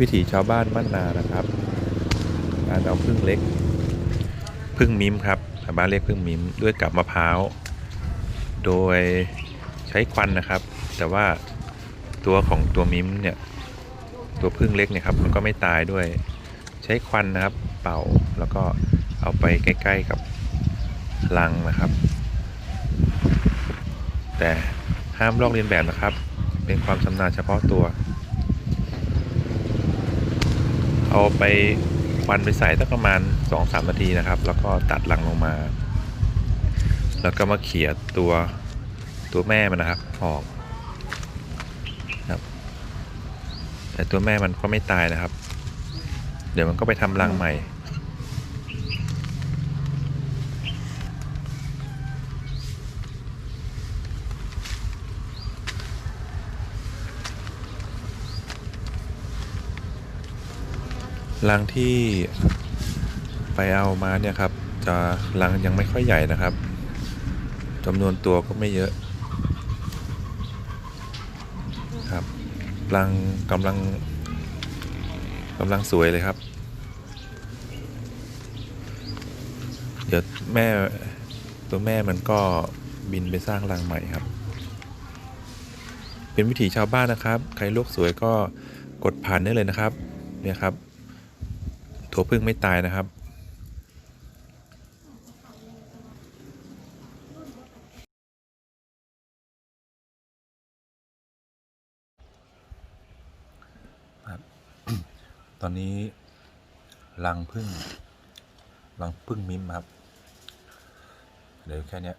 วิถีชาวบ้านบ้านนานะครับการเอาพึ่งเล็ก พึ่งมิมครับชาวบ้านเรียกพึ่งมิมด้วยกับมะพร้าว โดยใช้ควันนะครับ แต่ว่าตัวของตัวมิมเนี่ยตัวพึ่งเล็กเนี่ยครับมันก็ไม่ตายด้วย ใช้ควันนะครับ เป่าแล้วก็เอาไปใกล้ ๆกับรังนะครับ แต่ห้ามลอกเลียนแบบนะครับ เป็นความชำนาญเฉพาะตัว เอาไปควันไปใส่ตั้งประมาณ 2-3 นาทีนะครับ แล้วก็ตัดรังลงมา แล้วก็มาเขี่ยตัวตัวแม่มันนะครับออกครับ แต่ตัวแม่มันก็ไม่ตายนะครับ เดี๋ยวมันก็ไปทำรังใหม่ รังที่ไปเอามาเนี่ยครับ จะรังยังไม่ค่อยใหญ่นะครับจำนวนตัวก็ไม่เยอะ ครับรังกำลังกำลังสวยเลยครับ เดี๋ยวแม่ตัวแม่มันก็บินไปสร้างรังใหม่ครับ เป็นวิถีชาวบ้านนะครับ ใครโลกสวยก็กดผ่านได้เลยนะครับ เนี่ยครับ ตัวพึ่งไม่ตายนะครับ ตอนนี้รังพึ่งรังพึ่งมิมครับเหลือแค่เนี้ย